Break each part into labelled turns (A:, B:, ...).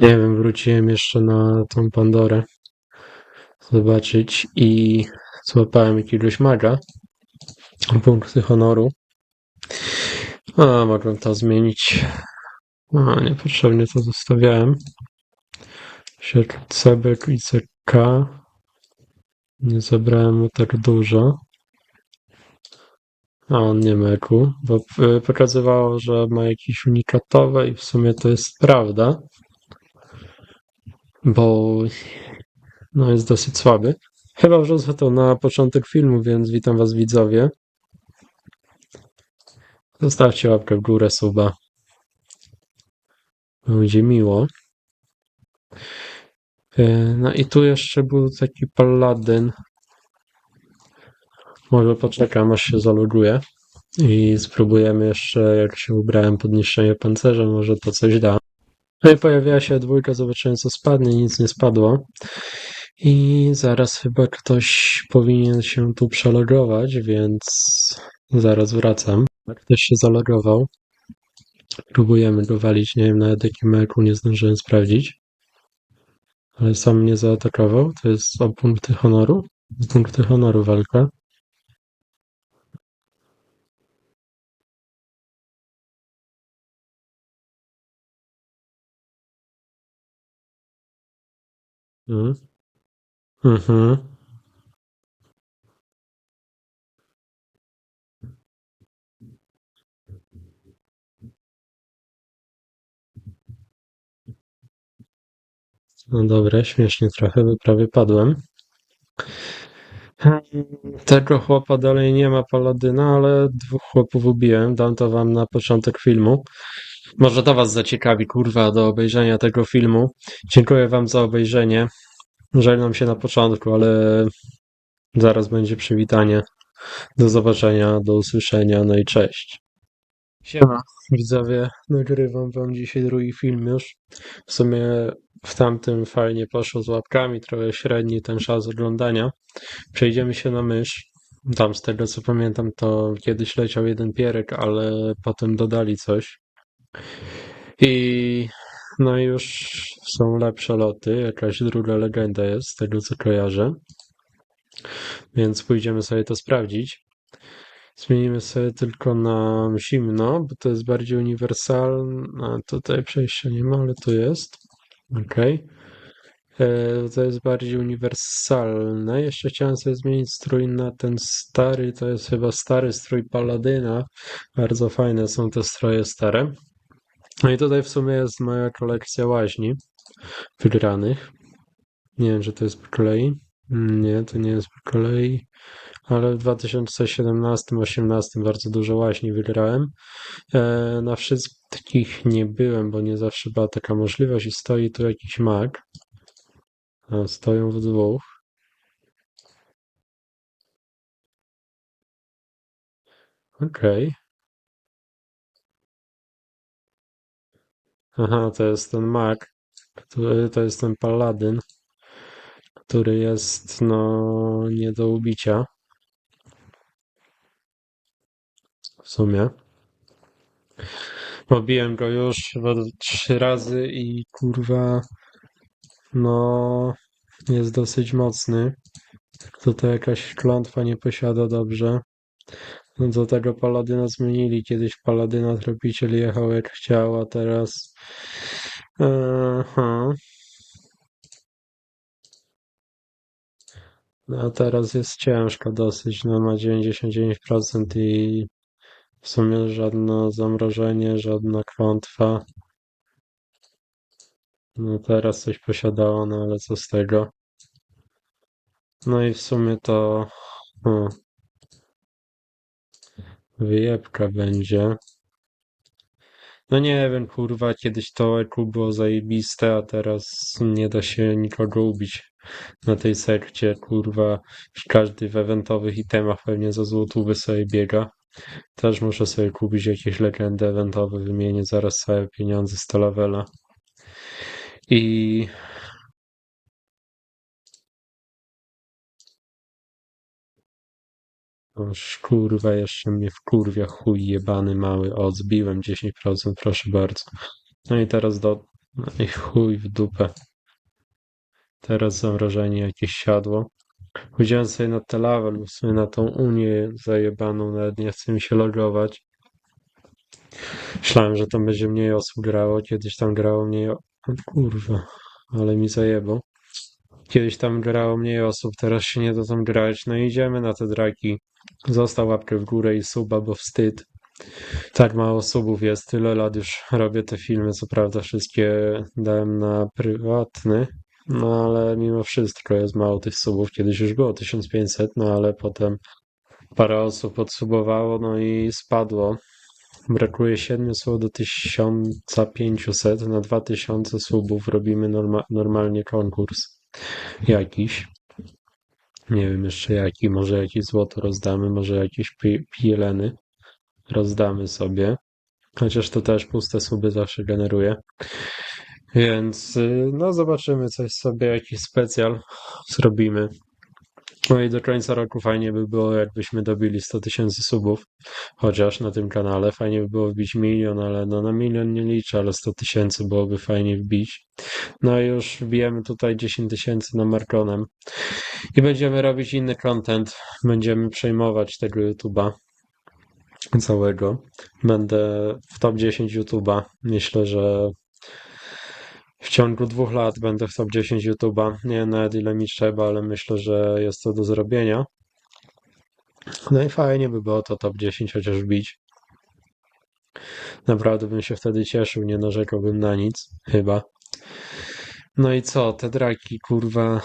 A: Nie wiem, wróciłem jeszcze na tą Pandorę zobaczyć i złapałem jakiegoś maga. Punkty honoru. A, mogłem to zmienić. A, niepotrzebnie to zostawiałem. Cebek i CK. Nie zabrałem mu tak dużo. A on nie meku, bo y, pokazywało, że ma jakieś unikatowe i w sumie to jest prawda, bo no jest dosyć słaby. Chyba wrzucę to na początek filmu, więc witam was widzowie. Zostawcie łapkę w górę, suba. Będzie miło. Y, No i tu jeszcze był taki paladyn. Może poczekam, aż się zaloguje. I spróbujemy jeszcze, jak się ubrałem pod niszczenie pancerza, może to coś da. No i pojawiła się dwójka, zobaczyłem co spadnie, nic nie spadło. I zaraz chyba ktoś powinien się tu przelogować, więc zaraz wracam. Ktoś się zalogował. Próbujemy go walić, nie wiem nawet jakim meku, nie zdążyłem sprawdzić. Ale sam mnie zaatakował, to jest o punkty honoru. Punkty honoru walka. Mhm. Mhm. No dobra, śmiesznie trochę, bo prawie padłem. Tego chłopa dalej nie ma paladyna, ale dwóch chłopów ubiłem. Dam to wam na początek filmu. Może to was zaciekawi, kurwa, do obejrzenia tego filmu. Dziękuję wam za obejrzenie. Żegnam się na początku, ale zaraz będzie przywitanie. Do zobaczenia, do usłyszenia, no i cześć. Siema, widzowie, nagrywam wam dzisiaj drugi film już. W sumie w tamtym fajnie poszło z łapkami, trochę średni ten czas oglądania. Przejdziemy się na mysz. Tam z tego co pamiętam, to kiedyś leciał jeden pierek, ale potem dodali coś. I no już są lepsze loty, jakaś druga legenda jest, z tego co kojarzę. Więc pójdziemy sobie to sprawdzić. Zmienimy sobie tylko na zimno, bo to jest bardziej uniwersalne. Tutaj przejścia nie ma, ale tu jest. Ok. To jest bardziej uniwersalne. Jeszcze chciałem sobie zmienić strój na ten stary. To jest chyba stary strój Paladyna. Bardzo fajne są te stroje stare. No i tutaj w sumie jest moja kolekcja łaźni wygranych. Nie wiem, czy to jest po kolei. Nie, to nie jest po kolei ale w 2017-18 bardzo dużo łaźni wygrałem. E, na wszystkich nie byłem, bo nie zawsze była taka możliwość i stoi tu jakiś mag. A, stoją w dwóch. Okej. Okay. Aha, to jest ten mag, to jest ten paladyn, który jest no nie do ubicia. w sumie. Pobiłem go już chyba trzy razy i kurwa, no, jest dosyć mocny. Tutaj jakaś klątwa nie posiada dobrze. No do tego paladyna zmienili. Kiedyś paladyna tropiciel jechał jak chciał, a teraz... Aha. A teraz jest ciężko dosyć. No ma 99% i w sumie żadne zamrożenie, żadna klątwa. No teraz coś posiadało, no ale co z tego? No i w sumie to... Hmm, wyjebka będzie. No nie wiem, kurwa, kiedyś to EQ było zajebiste, a teraz nie da się nikogo ubić na tej sekcie, kurwa. Każdy w eventowych itemach pewnie za złotówy sobie biega. Też muszę sobie kupić jakieś legendy eventowe, wymienię zaraz całe pieniądze z Tolavela. I... Oż kurwa, jeszcze mnie wkurwia chuj jebany mały. O, zbiłem 10%, proszę bardzo. No i teraz do No i chuj w dupę. Teraz zamrożenie jakieś siadło. Chodziłem sobie na telawel, w sumie na tą Unię zajebaną, nawet nie chce mi się logować. Myślałem, że tam będzie mniej osób grało, kiedyś tam grało mniej... o Kurwa, ale mi zajebał. Kiedyś tam grało mniej osób, teraz się nie da tam grać. No idziemy na te draki. Został łapkę w górę i suba, bo wstyd. Tak mało subów jest, tyle lat już robię te filmy, co prawda wszystkie dałem na prywatny, no ale mimo wszystko jest mało tych subów. Kiedyś już było 1500, no ale potem parę osób odsubowało, no i spadło. Brakuje 700 do 1500, na 2000 subów robimy norma normalnie konkurs jakiś. Nie wiem jeszcze jaki, może jakieś złoto rozdamy, może jakieś pi- pieleny rozdamy sobie. Chociaż to też puste suby zawsze generuje. Więc y, no zobaczymy coś sobie, jakiś specjal zrobimy. No i do końca roku fajnie by było, jakbyśmy dobili 100 tysięcy subów, chociaż na tym kanale. Fajnie by było wbić milion, ale no na milion nie liczę, ale 100 tysięcy byłoby fajnie wbić. No i już wbijemy tutaj 10 tysięcy na Markonem i będziemy robić inny content. Będziemy przejmować tego YouTube'a całego. Będę w top 10 YouTube'a. Myślę, że w ciągu dwóch lat będę w top 10 YouTube'a. Nie wiem nawet ile mi trzeba, ale myślę, że jest to do zrobienia. No i fajnie by było to top 10 chociaż wbić. Naprawdę bym się wtedy cieszył, nie narzekałbym na nic, chyba. No i co, te draki, kurwa,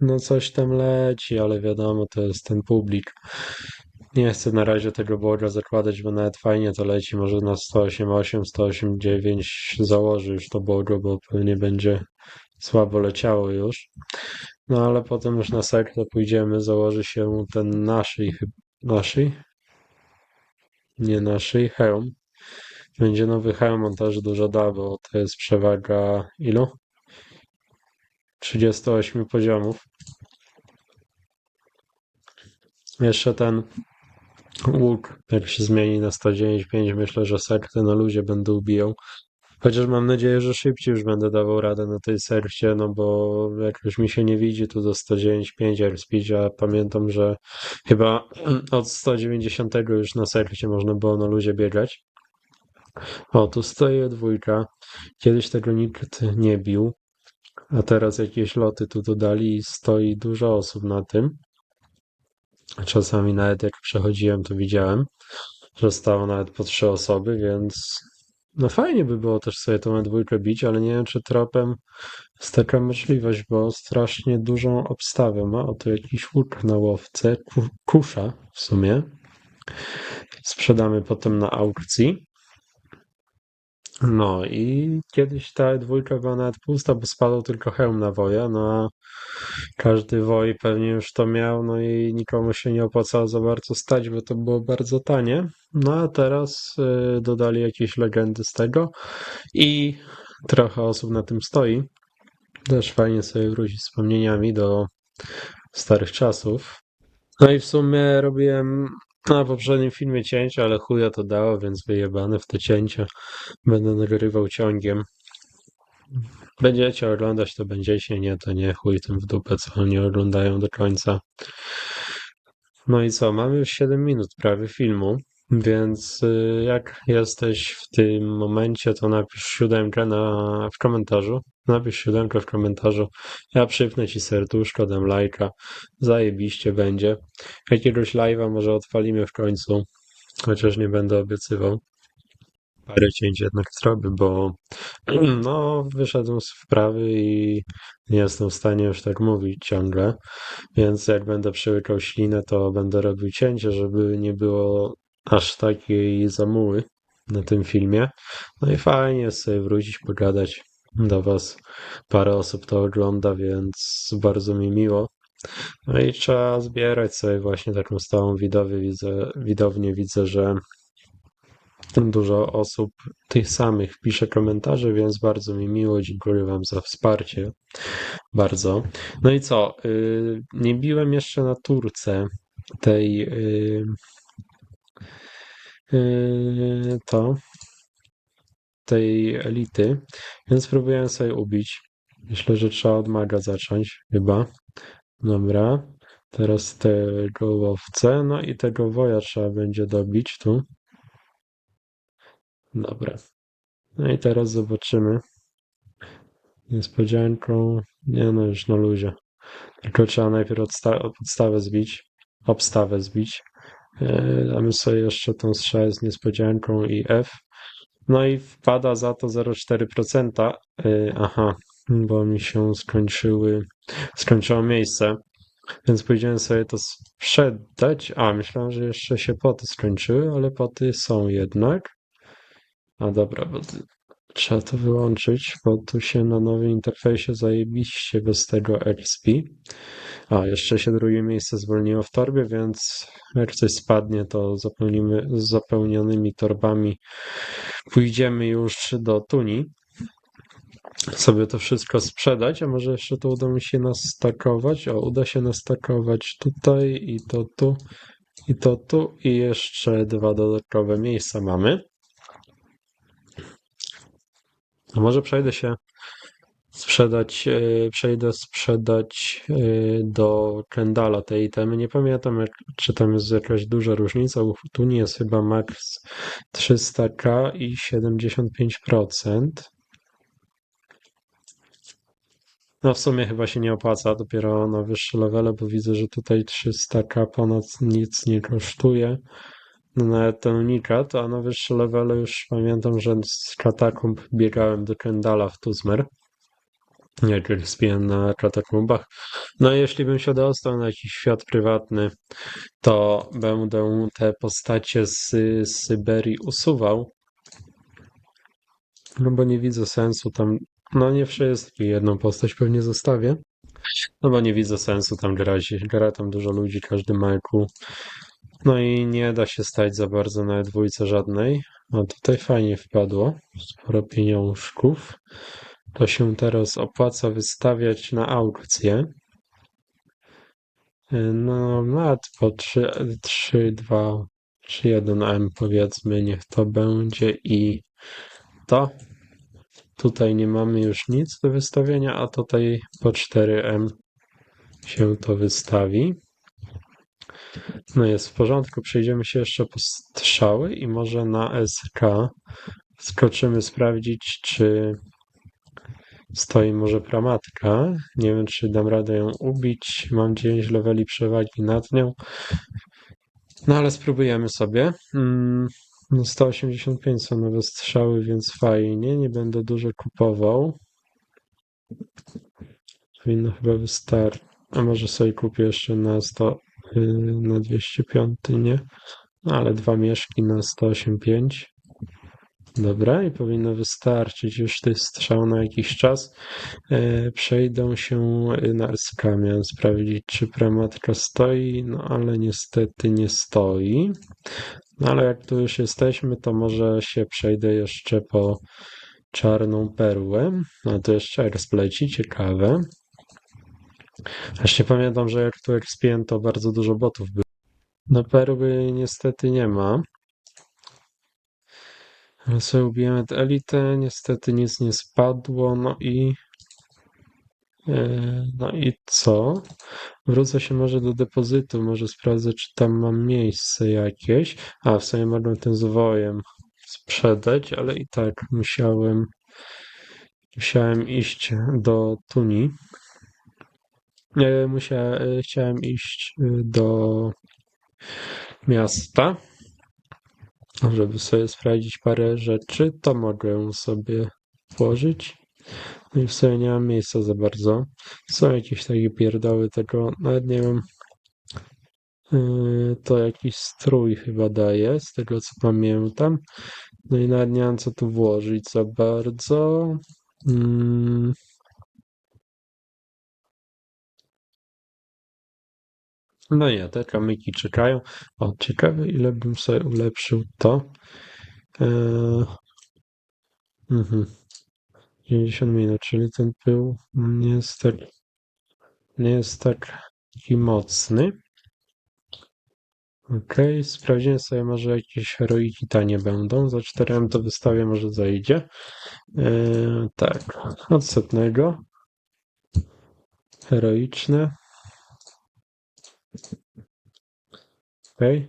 A: no coś tam leci, ale wiadomo, to jest ten publik. Nie chcę na razie tego bloga zakładać, bo nawet fajnie to leci, może na 108.8, 108.9 założy już to blogo, bo pewnie będzie słabo leciało już. No ale potem już na sektę pójdziemy, założy się ten naszej, naszej? Nie naszej, hełm. Będzie nowy hełm, on też dużo da, bo to jest przewaga ilu? 38 poziomów. Jeszcze ten łuk, jak się zmieni na 109.5, myślę, że sekty na luzie będę ubijał. Chociaż mam nadzieję, że szybciej już będę dawał radę na tej serwcie, no bo jak już mi się nie widzi tu do 109.5 airspeed, a pamiętam, że chyba od 190 już na serwcie można było na luzie biegać. O, tu stoi dwójka. Kiedyś tego nikt nie bił, a teraz jakieś loty tu dodali i stoi dużo osób na tym. Czasami nawet jak przechodziłem, to widziałem, że stało nawet po trzy osoby, więc no fajnie by było też sobie tą dwójkę bić, ale nie wiem, czy tropem jest taka możliwość, bo strasznie dużą obstawę ma. Oto jakiś łuk na łowce, ku, kusza w sumie. Sprzedamy potem na aukcji. No i kiedyś ta dwójka była nawet pusta, bo spadł tylko hełm na woja, no a każdy woj pewnie już to miał, no i nikomu się nie opłacało za bardzo stać, bo to było bardzo tanie. No a teraz y, dodali jakieś legendy z tego i trochę osób na tym stoi. Też fajnie sobie wrócić wspomnieniami do starych czasów. No i w sumie robiłem na poprzednim filmie cięcia, ale chuja to dało, więc wyjebane w te cięcia. Będę nagrywał ciągiem. Będziecie oglądać, to będziecie, nie, to nie, chuj tym w dupę, co nie oglądają do końca. No i co, mamy już 7 minut prawie filmu, więc y, jak jesteś w tym momencie, to napisz siódemkę na, w komentarzu. Napisz siódemkę w komentarzu. Ja przypnę ci serduszko, dam lajka. Zajebiście będzie. Jakiegoś live'a może odpalimy w końcu, chociaż nie będę obiecywał. Parę cięć jednak zrobię, bo no, wyszedłem z wprawy i nie jestem w stanie już tak mówić ciągle, więc jak będę przełykał ślinę, to będę robił cięcie, żeby nie było aż takiej zamuły na tym filmie. No i fajnie sobie wrócić, pogadać do Was. Parę osób to ogląda, więc bardzo mi miło. No i trzeba zbierać sobie właśnie taką stałą widownię. Widzę, widownię widzę, że dużo osób tych samych pisze komentarze, więc bardzo mi miło. Dziękuję Wam za wsparcie. Bardzo. No i co? Yy, nie biłem jeszcze na turce tej yy, yy, to tej elity, więc próbuję sobie ubić. Myślę, że trzeba od maga zacząć, chyba. Dobra. Teraz tego łowcę, no i tego woja trzeba będzie dobić tu. Dobra. No i teraz zobaczymy. Niespodzianką. Nie no, już na luzie. Tylko trzeba najpierw odsta- podstawę zbić. Obstawę zbić. Damy sobie jeszcze tą strzałę z niespodzianką i F. No i wpada za to 0,4%. Yy, Aha, bo mi się skończyły, skończyło miejsce. Więc pójdziemy sobie to sprzedać. A, myślałem, że jeszcze się poty skończyły, ale poty są jednak. A dobra, bo trzeba to wyłączyć, bo tu się na nowym interfejsie zajebiście bez tego XP. A, jeszcze się drugie miejsce zwolniło w torbie, więc jak coś spadnie, to zapełnimy zapełnionymi torbami. Pójdziemy już do Tuni. Sobie to wszystko sprzedać, a może jeszcze to uda mi się nastakować. O, uda się nastakować tutaj i to tu, i to tu, i jeszcze dwa dodatkowe miejsca mamy. A może przejdę się sprzedać, e, przejdę sprzedać e, do Kendala te itemy. Nie pamiętam, czy tam jest jakaś duża różnica. U Tuni jest chyba max 300k i 75%. No w sumie chyba się nie opłaca dopiero na wyższe levele, bo widzę, że tutaj 300k ponad nic nie kosztuje. No nawet ten unikat, a na wyższe levele już pamiętam, że z katakumb biegałem do Kendala w Tuzmer. Czyli spiłem na katakumbach. No i jeśli bym się dostał na jakiś świat prywatny, to będę te postacie z, Syberii usuwał. No bo nie widzę sensu tam. No nie wszystkie, jedną postać pewnie zostawię. No bo nie widzę sensu tam grać. Gra tam dużo ludzi, każdy ma. No i nie da się stać za bardzo na dwójce żadnej. A tutaj fajnie wpadło. Sporo pieniążków. To się teraz opłaca wystawiać na aukcję. No, mat po 3, 3, 2, 3, 1 M powiedzmy, niech to będzie i to. Tutaj nie mamy już nic do wystawienia, a tutaj po 4M się to wystawi. No jest w porządku, przejdziemy się jeszcze po strzały i może na SK skoczymy sprawdzić, czy stoi może pramatka. Nie wiem, czy dam radę ją ubić. Mam 9 leveli przewagi nad nią. No ale spróbujemy sobie. Mm, no 185 są nowe strzały, więc fajnie. Nie będę dużo kupował. Powinno chyba wystarczyć. A może sobie kupię jeszcze na 100, yy, na 205, nie? No, ale dwa mieszki na 185. Dobra, i powinno wystarczyć już tych strzał na jakiś czas. E, przejdę się na SK. Miałem sprawdzić, czy prematka stoi, no ale niestety nie stoi. No ale jak tu już jesteśmy, to może się przejdę jeszcze po czarną perłę. No to jeszcze ekspleci, ciekawe. Właśnie pamiętam, że jak tu ekspiłem, to bardzo dużo botów było. No perły niestety nie ma. Ale sobie ubijemy tę elitę, niestety nic nie spadło, no i... e, No i co? Wrócę się może do depozytu, może sprawdzę, czy tam mam miejsce jakieś. A, w sumie mogłem ten z wojem sprzedać, ale i tak musiałem... Musiałem iść do Tuni. E, Musiałem, chciałem iść e, do miasta, żeby sobie sprawdzić parę rzeczy, to mogę sobie włożyć. No i w sumie nie mam miejsca za bardzo. Są jakieś takie pierdoły tego, nawet nie wiem. Yy, To jakiś strój chyba daje, z tego co pamiętam. No i nawet nie mam co tu włożyć za bardzo. Mm. No nie, te kamyki czekają. O, ciekawe ile bym sobie ulepszył to. Eee, mhm. 90 minut, czyli ten pył nie jest tak, nie jest tak taki mocny. Okej, sprawdzimy sobie, może jakieś heroiki tanie będą. Za 4M to wystawię, może zajdzie. Yy, tak, od setnego. Heroiczne. Okej.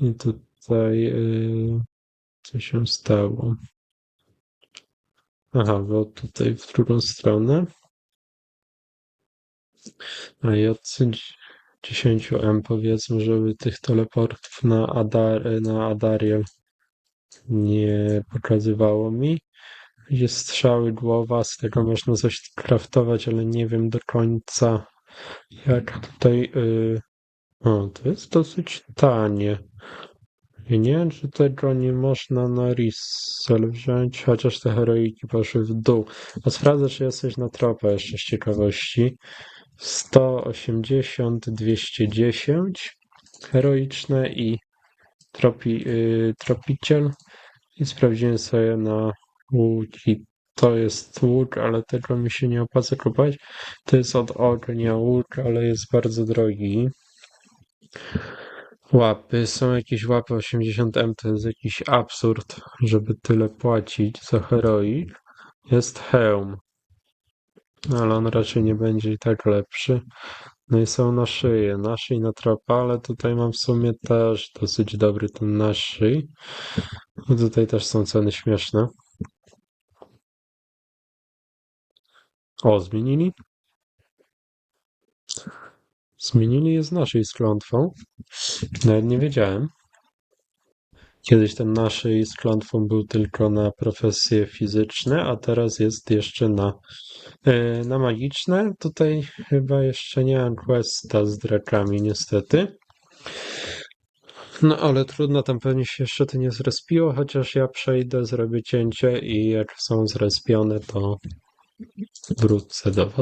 A: I tutaj yy, co się stało? Aha, bo tutaj w drugą stronę. A i od 10M powiedzmy, żeby tych teleportów na, Adar na Adariel nie pokazywało mi. Jest strzały głowa, z tego można coś craftować, ale nie wiem do końca jak tutaj... Yy... O, to jest dosyć tanie. I nie wiem, czy tego nie można na resell wziąć, chociaż te heroiki poszły w dół. A sprawdzę, czy jesteś na tropa jeszcze z ciekawości. 180, 210 heroiczne i tropi, yy, tropiciel. I sprawdziłem sobie na łuki. To jest łuk, ale tego mi się nie opłaca kupować. To jest od ognia łuk, ale jest bardzo drogi. Łapy. Są jakieś łapy 80M, to jest jakiś absurd, żeby tyle płacić za heroik. Jest hełm. Ale on raczej nie będzie i tak lepszy. No i są na szyję, na szyję i na tropa, ale tutaj mam w sumie też dosyć dobry ten na szyi. Tutaj też są ceny śmieszne. O, zmienili? Zmienili je z naszej z klątwą. Nawet nie wiedziałem. Kiedyś ten naszej z klątwą był tylko na profesje fizyczne, a teraz jest jeszcze na, yy, na magiczne. Tutaj chyba jeszcze nie mam questa z drakami, niestety. No ale trudno, tam pewnie się jeszcze to nie zrespiło, chociaż ja przejdę, zrobię cięcie i jak są zrespione, to wrócę do was.